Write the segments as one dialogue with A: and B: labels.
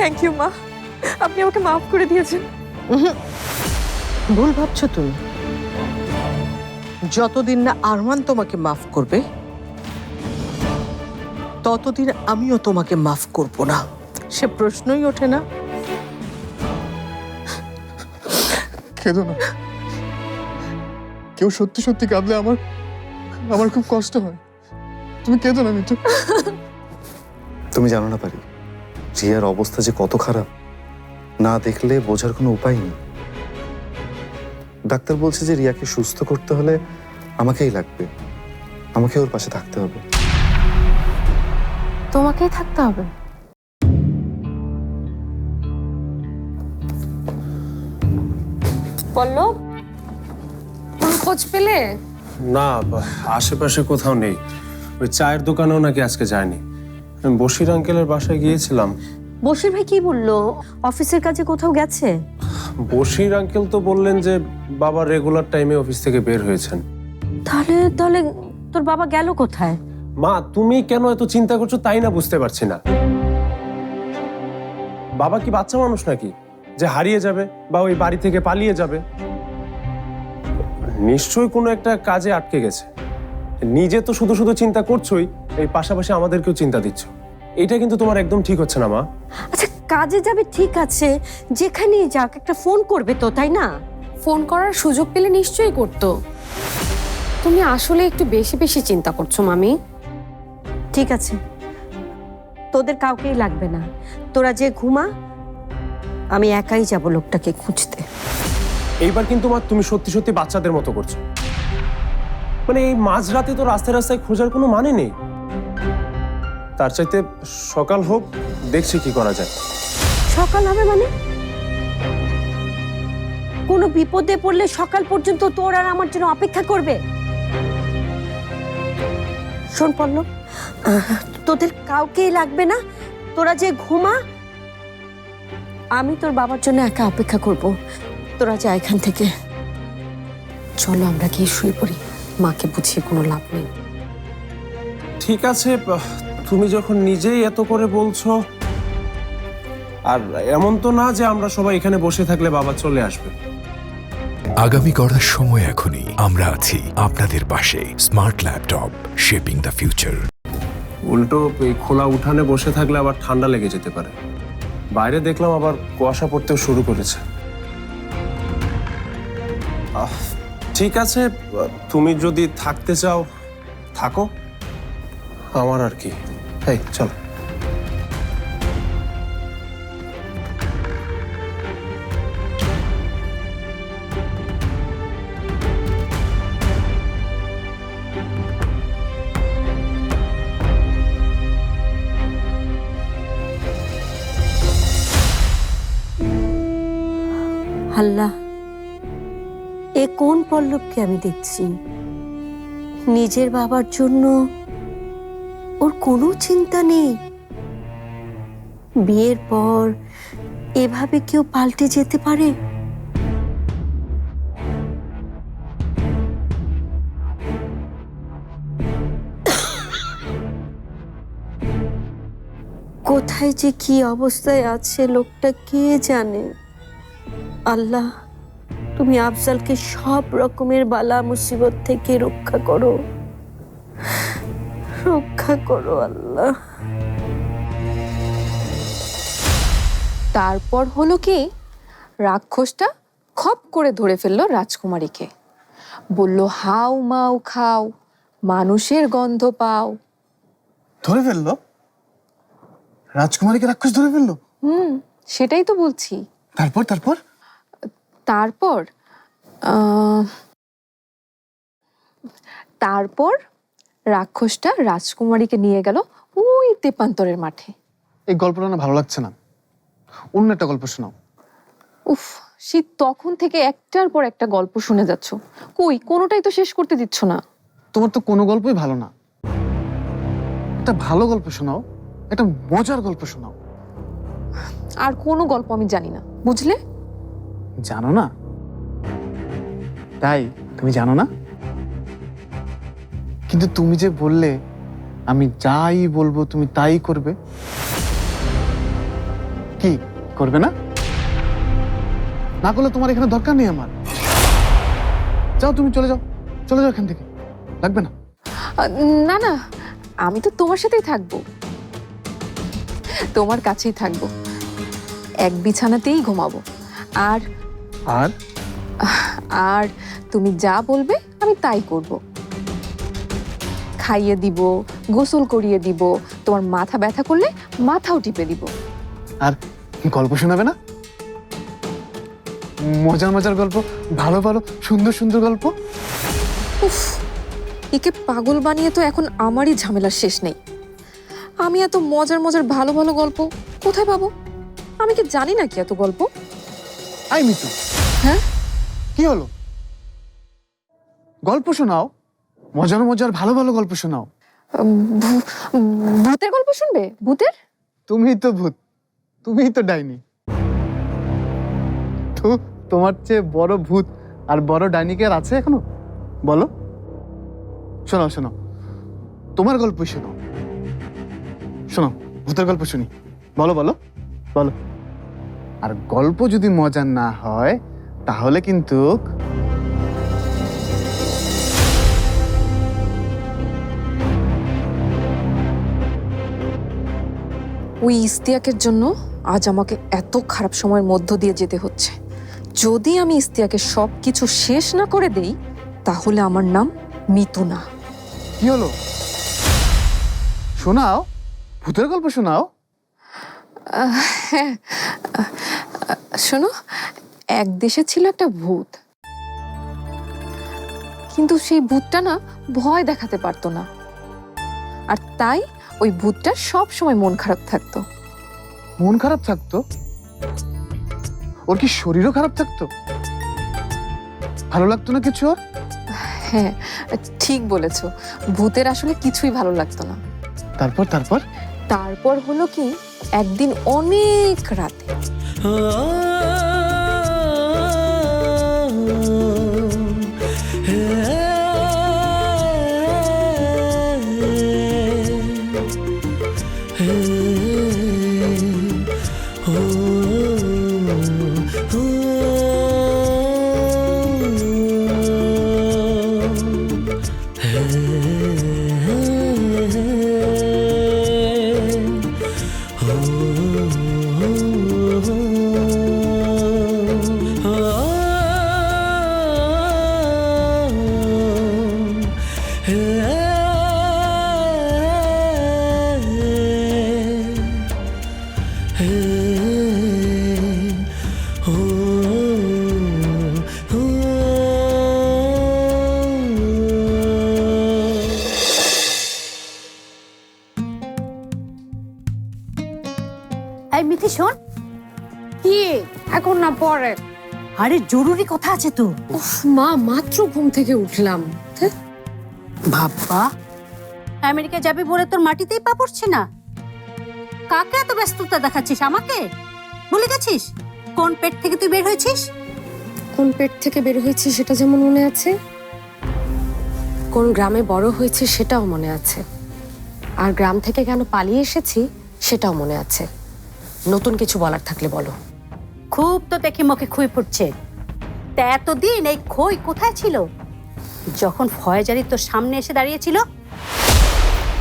A: Thank you মা। আপনি আমাকে মাফ করে দিয়েছেন।
B: ভুল ভাবছ তুমি। যতদিন না আরমান তোমাকে মাফ করবে ততদিন আমিও তোমাকে মাফ করব না। সে প্রশ্নই ওঠে না।
C: কেঁদো না। কেউ সত্যি সত্যি কাঁদলে আমার আমার খুব কষ্ট হয়। তুমি কেঁদো না মিঠু।
D: তুমি জানো না পারি। রিয়ার অবস্থা যে কত খারাপ না দেখলে বোঝার কোনো উপায় নেই। ডাক্তার বলছে যে রিয়াকে সুস্থ করতে হলে আমাকেই লাগবে। আমাকে ওর পাশে থাকতে হবে।
A: তোমাকেই থাকতে হবে? পল্লব কোনো খোঁজ পেলে?
E: না বা- আশেপাশে কোথাও নেই। ওই চায়ের দোকানেও নাকি আজকে যায়নি। আমি বশির আঙ্কেলের বাসায় গিয়েছিলাম।
F: বশির ভাই কি বলল? অফিসের কাছে কোথাও গেছে?
E: বশির আঙ্কেল তো বললেন যে বাবা রেগুলার টাইমে অফিস থেকে বের হয়েছেন।
F: তাহলে তাহলে তোর বাবা গেল কোথায়?
E: মা তুমি কেন এত চিন্তা করছ তাই না বুঝতে পারছি না। বাবা কি বাচ্চা মানুষ নাকি? যে হারিয়ে যাবে বা ওই বাড়ি থেকে পালিয়ে যাবে। নিশ্চয়ই কোনো একটা কাজে আটকে গেছে। নিজে তো শুধু শুধু চিন্তা করছোই এই পাশাপাশি আমাদেরকেও চিন্তা দিচ্ছ। এটা কিন্তু তোমার একদম ঠিক হচ্ছে না মা।
F: আচ্ছা কাজে যাবে ঠিক আছে যেখানেই যাক একটা ফোন করবে তো তাই না?
A: ফোন করার সুযোগ পেলে নিশ্চয়ই করতো। তুমি আসলে একটু বেশি বেশি চিন্তা করছ মামি।
F: ঠিক আছে। তোদের কাউকেই লাগবে না। তোরা যে ঘুমা আমি একাই যাব লোকটাকে খুঁজতে।
E: এইবার কিন্তু মা তুমি সত্যি সত্যি বাচ্চাদের মতো করছ। মানে এই মাঝরাতে তো রাস্তায় রাস্তায় খোঁজার কোনো মানে নেই। তার চাইতে সকাল হোক, দেখছি কি করা যায়।
F: সকাল হবে মানে? কোনো বিপদে পড়লে সকাল পর্যন্ত তোর আর আমার জন্য অপেক্ষা করবে? শোন, পল্লব, তোদের কাউকেই লাগবে না। তোরা যে ঘুমা, আমি তোর বাবার জন্য একা অপেক্ষা করব। তোরা যা এখান থেকে।
A: চলো আমরা গিয়ে শুয়ে পড়ি। মাকে বুঝিয়ে কোনো লাভ নেই।
E: ঠিক আছে তুমি যখন নিজেই এত করে বলছো আর এমন তো না যে আমরা সবাই এখানে বসে থাকলে বাবা চলে আসবে।
G: আগামী গড়ার সময় এখনই আমরা আছি আপনাদের পাশে smart laptop shaping the future.
E: উল্টো এই খোলা উঠানে বসে থাকলে আবার ঠান্ডা লেগে যেতে পারে। বাইরে দেখলাম আবার কুয়াশা পড়তেও শুরু করেছে। আহ, ঠিক আছে তুমি যদি থাকতে চাও থাকো। আমার আর কি। এই চলো।
F: আল্লাহ। এ কোন পল্লবকে আমি দেখছি? নিজের বাবার জন্য ওর কোনো চিন্তা নেই। বিয়ের পর এভাবে কেউ পাল্টে যেতে পারে? কোথায় যে কি অবস্থায় আছে লোকটা কে জানে? আল্লাহ তুমি আফজালকে সব রকমের বালা মুসিবত থেকে রক্ষা করো। রক্ষা করো আল্লাহ।
A: তারপর হলো কি? রাক্ষসটা খপ করে ধরে ফেলল রাজকুমারীকে। বলল হাউ মাউ খাও মানুষের গন্ধ পাও।
C: ধরে ফেলল? রাজকুমারীকে রাক্ষস ধরে ফেলল?
A: হুম সেটাই তো বলছি।
C: তারপর তারপর?
A: তারপর তারপর রাক্ষসটা রাজকুমারীকে নিয়ে গেল ওই তেপান্তরের মাঠে।
C: এই গল্পটা না ভালো লাগছে না। অন্য একটা গল্প শোনাও।
A: উফ শীত তখন থেকে একটার পর একটা গল্প শুনে যাচ্ছ। কই কোনোটাই তো শেষ করতে দিচ্ছ না।
C: তোমার তো কোনো গল্পই ভালো না। একটা ভালো গল্প শোনাও একটা মজার গল্প শোনাও।
A: আর কোনো গল্প আমি জানি না বুঝলে?
C: জানো না? তাই, তুমি জানো না? কিন্তু তুমি যে বললে, আমি যাই বলব তুমি তাই করবে।
H: কি, করবে না? না করলে তোমার এখানে দরকার নেই আমার। যাও তুমি চলে যাও চলে যাও এখান থেকে। লাগবে না?
A: না না, আমি তো তোমার সাথেই থাকব। তোমার কাছেই থাকব। এক বিছানাতেই ঘুমাবো। আর
H: আর?
A: আর তুমি যা বলবে আমি তাই করব। খাইয়ে দিব গোসল করিয়ে দিব তোমার মাথা ব্যথা করলে মাথাও টিপে দিব।
H: আর গল্প শোনাবে না? মজার মজার গল্প ভালো ভালো সুন্দর সুন্দর গল্প?
A: উফ একে পাগল বানিয়ে তো এখন আমারই ঝামেলার শেষ নেই। আমি এত মজার মজার ভালো ভালো গল্প কোথায় পাবো? আমি কি জানি না কি এত গল্প?
H: আই মিতু
A: হ্যাঁ?
H: কি হলো? গল্প শোনাও। মজার মজার ভালো ভালো গল্প শোনাও।
A: ভূতের গল্প শুনবে? ভূতের?
H: তুমিই তো ভূত। তুমিই তো ডাইনি। তো তোমার চেয়ে বড় ভূত আর বড় ডাইনি কি আর আছে এখনও? বলো। শোনাও শোনাও। তোমার গল্প শোনাও। শোনাও ভূতের গল্প শুনি। বলো বলো। বলো। আর গল্প যদি মজার না হয় তাহলে কিন্তু
A: ওই ইস্তিয়াকের জন্য আজ আমাকে এত খারাপ সময়ের মধ্য দিয়ে যেতে হচ্ছে। যদি আমি ইস্তিয়াকে সব কিছু শেষ না করে দেই তাহলে আমার নাম মিতু না
H: কি হলো? শোনাও ভূতের গল্প শোনাও।
A: হ্যাঁ শোনো এক দেশে ছিল একটা ভূত। কিন্তু সেই ভূতটা না ভয় দেখাতে পারতো না। আর তাই ওই ভূতটার সব সময় মন খারাপ থাকতো।
H: মন খারাপ থাকতো? ওর কি শরীরও খারাপ থাকতো? ভালো লাগতো না কিছু ওর?
A: হ্যাঁ ঠিক বলেছ। ভূতের আসলে কিছুই ভালো লাগতো না।
H: তারপর তারপর?
A: তারপর হলো কি একদিন অনেক রাতে।
I: এখন না পরে?
J: আরে জরুরি কথা আছে তো।
I: উফ মা মাত্র ঘুম থেকে উঠলাম।
J: বাবা আমেরিকা যাবি বলে তোর মাটিতেই পা পড়ছে না? কাকে এত ব্যস্ততা দেখাচ্ছিস? আমাকে? ভুলে গেছিস? কোন পেট থেকে তুই বের হয়েছিস?
I: কোন পেট থেকে বের হয়েছি সেটা যেমন মনে আছে কোন গ্রামে বড় হয়েছে সেটাও মনে আছে। আর গ্রাম থেকে কেন পালিয়ে এসেছি সেটাও মনে আছে। নতুন কিছু বলার থাকলে বলো।
J: খুব তো দেখে মুখে খুই ফুটছে। তা এতদিন এই খই কোথায় ছিল? যখন ফয়েজারি তোর সামনে এসে দাঁড়িয়েছিল?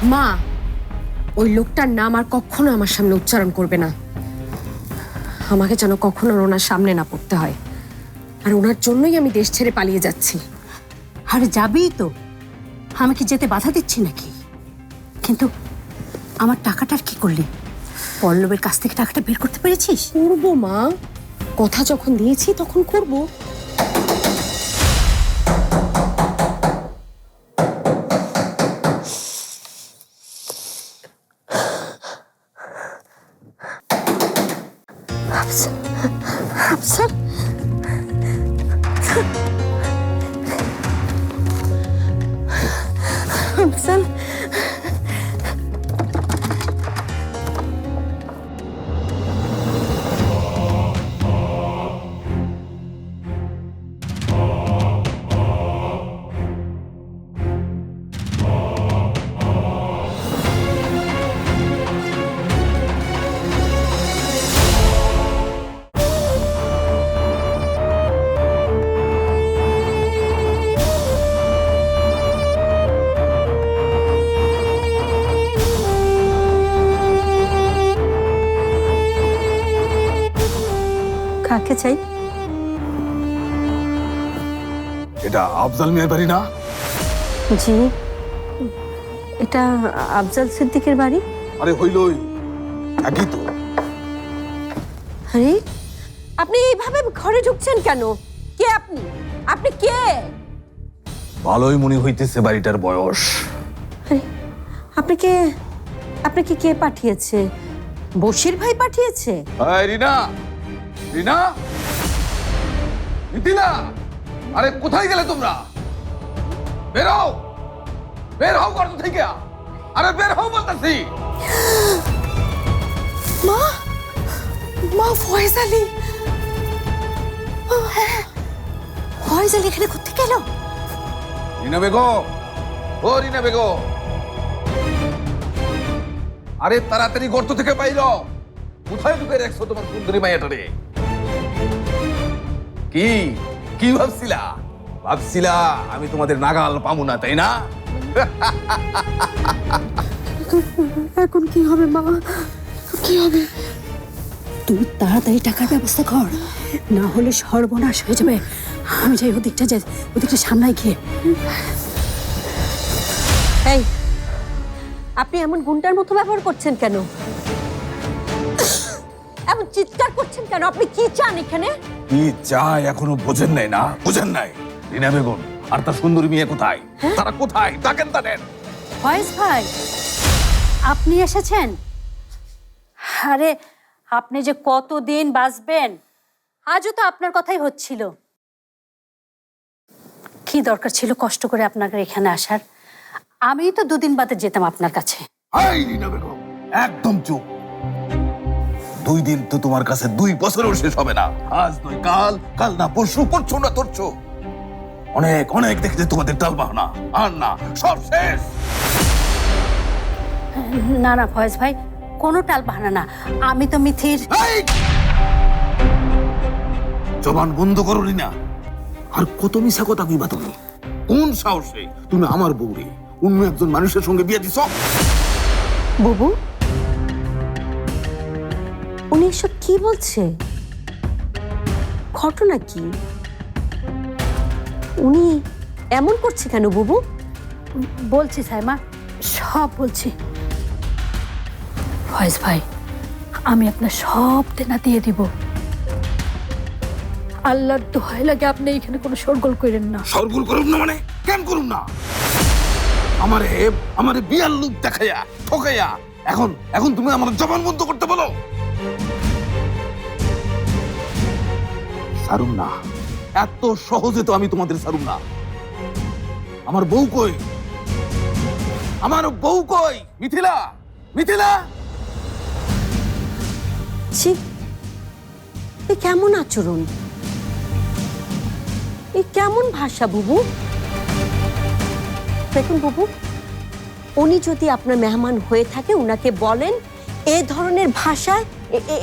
I: মা ওই লোকটার নাম আর কখনো আমার সামনে উচ্চারণ করবে না। আমাকে যেন কখনো ওনার সামনে না পড়তে হয়। আর ওনার জন্যই আমি দেশ ছেড়ে পালিয়ে যাচ্ছি।
J: আরে যাবিই তো। আমি কি যেতে বাধা দিচ্ছি নাকি? কিন্তু আমার টাকাটার কি করলি? পল্লবের কাছ থেকে টাকাটা বের করতে পেরেছিস?
I: করব মা। কথা যখন দিয়েছি তখন করব
F: আফসার আফসার কাকে চাই?
K: এটা আফজাল মিয়ার বাড়ি না?
F: জি। এটা আফজাল সিদ্দিকের বাড়ি?
K: আরে হইলই একই তো।
F: আরে আপনি এইভাবে ঘরে ঢুকছেন কেন? কে আপনি? আপনি কে?
K: ভালোই মনে হইতেছে বাড়িটার বয়স।
F: আরে আপনি কে? আপনাকে কে পাঠিয়েছে? বশির ভাই পাঠিয়েছে?
K: রিনা! রিনা? মিথিলা আরে কোথায় গেলে তোমরা? বের হও। বের হও গর্ত থেকে। আরে বের হও বলতেছি।
L: মা ফয়েজ আলী।
F: ফয়েজ আলী এখানে কোথেকে গেল?
K: রিনা বেগম। ও রিনা বেগম। আরে তাড়াতাড়ি গর্ত থেকে বাইর হও। কোথায় ঢুকে রাখছো তোমার সুন্দরী মাইয়াটারে? কি? কি ভাবছিলা? ভাবছিলা আমি তোমাদের নাগাল পামু না তাই না?
L: এখন কি হবে মা? কি হবে?
J: তুই তাড়াতাড়ি টাকার ব্যবস্থা কর। না হলে সর্বনাশ হয়ে যাবে। আমি যাই ওদিকটা যাই ওদিকটা সামলাই গিয়ে।
F: এই আপনি এমন গুন্ডার মতো ব্যবহার করছেন কেন? এমন চিৎকার করছেন কেন? আপনি কি চান এখানে?
K: কি চাই এখনও বোঝেন নাই না বোঝেন নাই। রিনা বেগম আর তার সুন্দরী মেয়ে কোথায়? তারা কোথায়? ডাকেন তাদের।
J: ফয়েজ ভাই আপনি এসেছেন? আরে আপনি যে কতদিন বাঁচবেন? আজও তো আপনার কথাই হচ্ছিল। কি দরকার ছিল কষ্ট করে আপনাকে এখানে আসার? আমি তো দুদিন বাদে যেতাম আপনার কাছে।
K: একদম চুপ। দুই দিন তো তোমার কাছে দুই বছরও শেষ হবে না। আজ নয় কাল কাল না পরশু পরশু না তোরছো অনেক অনেক দেখেছে তোমাদের টাল বাহানা আর না সব শেষ।
J: না না ফয়েজ ভাই কোনো টাল বাহানা না। আমি তো মিথির!
K: জবান বন্ধ করো রিনা আর কত মিশা কথা কইবা তুমি? কোন সাহসে? তুমি আমার বউরে। অন্য একজন মানুষের সঙ্গে বিয়ে দিছ?
F: বুবু এসব কি বলছে? ঘটনা কি? উনি এমন করছে কেন বুবু?
J: বলছি সাইমা সব বলছি। ফয়েজ ভাই আমি আপনার সব দেনা দিয়ে দিব। আল্লাহর দোহাই লাগে আপনি এখানে কোনো সরগোল করেন না।
K: সরগুল করুন না মানে? কেন করুন না? আমারে আমারে বিয়ার লোক দেখাইয়া ঠকাইয়া এখন এখন তুমি আমার জবান বন্ধ করতে বলো। সারুম না। এত সহজে তো আমি তোমাদের সারুম না। আমার বউ কই? আমার বউ কই? মিথিলা? মিথিলা?
F: ছি। এ কেমন আচরণ? এ কেমন ভাষা, বুবু? দেখুন, বুবু, উনি যদি আপনার মেহমান হয়ে থাকে, উনাকে বলেন, এ ধরনের ভাষায়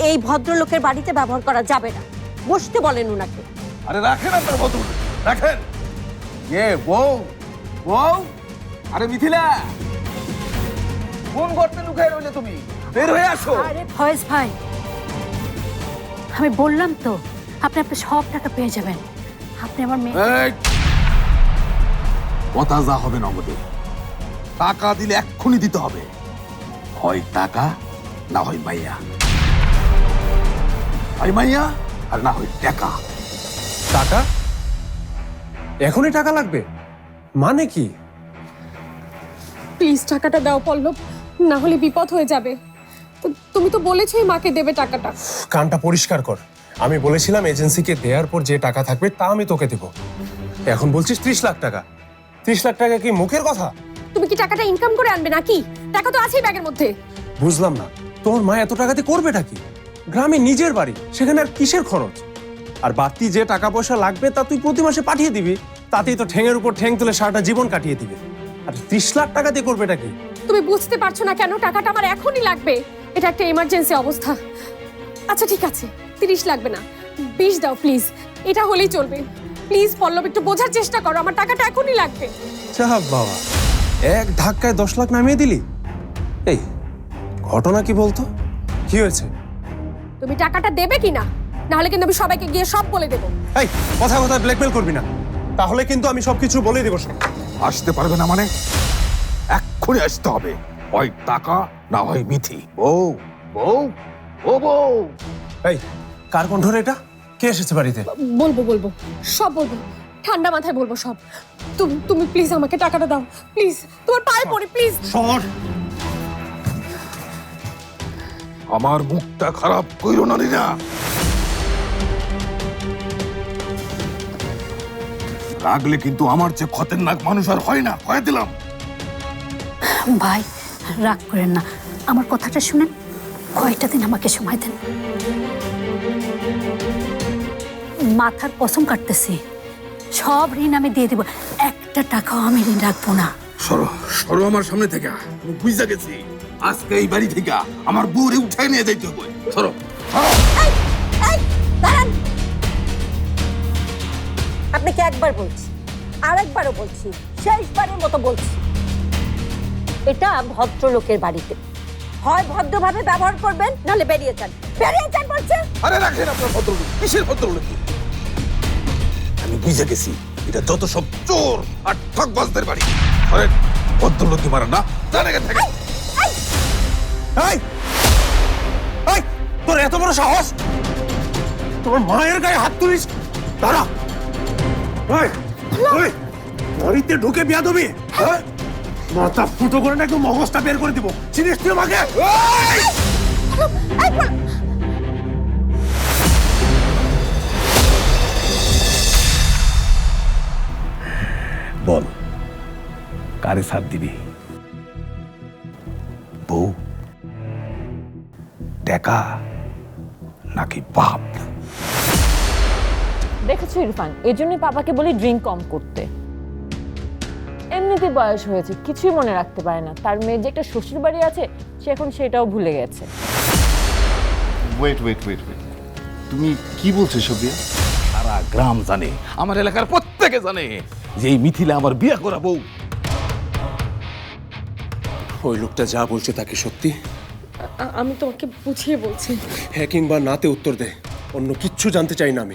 F: এই ভদ্রলোকের বাড়িতে ব্যবহার করা যাবে না। বসতে বলেন উনাকে।
K: আরে রাখেন আপনার বদল রাখেন। এ বউ বউ আরে মিথিলা কোন গর্তে লুকায় রইলে তুমি? বের হয়ে আসো।
J: আরে ফয়েজ ভাই আমি বললাম তো আপনি আপনার সব টাকা পেয়ে যাবেন। আপনি আমার মেয়ে!
K: কথা যা হবে নগদে। টাকা দিলে এক্ষুনি দিতে হবে। হয় টাকা না হয় মাইয়া। হয় মাইয়া? আর না হয় টাকা।
E: টাকা? এখনই টাকা লাগবে? মানে কি?
L: প্লিজ টাকাটা দাও পল্লব না হলে বিপদ হয়ে যাবে। তুমি তো বলেছোই মাকে দেবে টাকাটা।
E: কানটা পরিষ্কার কর। আমি বলেছিলাম এজেন্সিকে দেওয়ার পর যে টাকা থাকবে তা আমি তোকে দেব। এখন বলছিস ত্রিশ লাখ টাকা। ত্রিশ লাখ টাকা কি মুখের কথা?
L: তুমি কি টাকাটা ইনকাম করে আনবে নাকি? টাকা তো আছেই ব্যাগের মধ্যে।
E: বুঝলাম না। তোর মা এত টাকাতে করবেটা কি? গ্রামে নিজের বাড়ি সেখানে আর কিসের খরচ? আর বাড়তি যে টাকা পয়সা লাগবে তা তুই প্রতি মাসে পাঠিয়ে দিবি তাতেই তো ঠ্যাঙের উপর ঠ্যাং তুলে সারাটা জীবন কাটিয়ে দিবে। আর ত্রিশ লাখ টাকা দিয়ে করবেটা কি?
L: তুমি বুঝতে পারছ না কেন টাকাটা আমার এখনই লাগবে? এটা একটা এমার্জেন্সি অবস্থা। আচ্ছা ঠিক আছে তিরিশ লাগবে না। বিশ দাও প্লিজ এটা হলেই চলবে। প্লিজ পল্লব একটু বোঝার চেষ্টা করো আমার টাকাটা এখনই লাগবে।
E: চাপ বাবা। এক ধাক্কায় দশ লাখ নামিয়ে দিলি? এই ঘটনা কি বলতো? কি হয়েছে?
L: তুমি টাকাটা দেবে কি না নাহলে কিন্তু আমি সবাইকে গিয়ে সব বলে দেবো।
E: এই কথা কথা ব্ল্যাকমেল করবি না। তাহলে কিন্তু আমি সবকিছু বলে দেবো সব।
K: আসতে পারবে না মানে? এক্ষুনি আসতে হবে। হয় টাকা না হয় মিথি। বউ বউ ও বউ।
E: এই কার কণ্ঠ রে এটা? কে এসেছে বাড়িতে?
L: বলব বলব। সব বলব। ঠান্ডা মাথায় বলব সব। তুমি তুমি প্লিজ আমাকে টাকাটা দাও। প্লিজ তোমার পায়ে পড়ি প্লিজ
E: সর
K: আমার মুখটা খারাপ কইরো না রিনা রাগলে কিন্তু আমার যে খতরনাক মানুষ আর হয় না কয়ে দিলাম।
J: ভাই রাগ করেন না। আমার কথাটা শুনেন। কয়টা দিন আমাকে সময় দেন। মাথার কসম কাটতেছি। সব ঋণ আমি দিয়ে দিব। একটা টাকাও আমি ঋণ রাখব না।
K: সরো সরো আমার সামনে থেকে। বুঝতে গেছি। আজকে এই বাড়ি থেকে আমার বউরে উঠাই নিয়ে যাইতে হবে। সরো
F: আপনাকে একবার বলছি? আরেকবারও বলছি শেষবারের মতো বলছি। এটা ভদ্রলোকের বাড়িতে। হয় ভদ্রভাবে ব্যবহার করবেন নাহলে বেরিয়ে যান। বেরিয়ে যান বলছে।
K: আরে রাখেন আপনার ভদ্রলোক কিসের ভদ্রলোক? আমি বুঝে গেছি এটা যত সব চোর আর ঠকবাজদের বাড়ি। আরে ভদ্রলোকই মারা না? জানে থাকে
E: এই! এই তোর এত বড় সাহস? তোমার মায়ের গায়ে হাত তুলিস? দাঁড়া। এই ওই বাড়িতে ঢুকে বিয়া দেবি হ্যাঁ? মাথা ফুটো করে না একদম মগজটা বের করে দিব। চিনিস তুই আমাকে?
K: বল কারে সাথ দিবি? টাকা নাকি বাপ?
M: দেখেছ ইরফান এজন্যই পাপাকে বলি ড্রিঙ্ক কম করতে। এমনিতে বয়স হয়েছে কিছুই মনে রাখতে পারে না। তার মেয়ে যে একটা শ্বশুর বাড়ি আছে সে এখন সেটাও ভুলে গেছে।
H: ওয়েট ওয়েট ওয়েট ওয়েট তুমি কি বলছো সবিয়া
K: সারা গ্রাম জানে আমার এলাকার প্রত্যেকে জানে যে এই মিথিলা আমার বিয়ে করা বউ
E: ওই লোকটা যা বলছে তাকে সত্যি?
L: আমি তোমাকে বুঝিয়ে বলছি।
E: হ্যাঁ কিংবা নাতে উত্তর দে। অন্য কিচ্ছু জানতে চাই না আমি।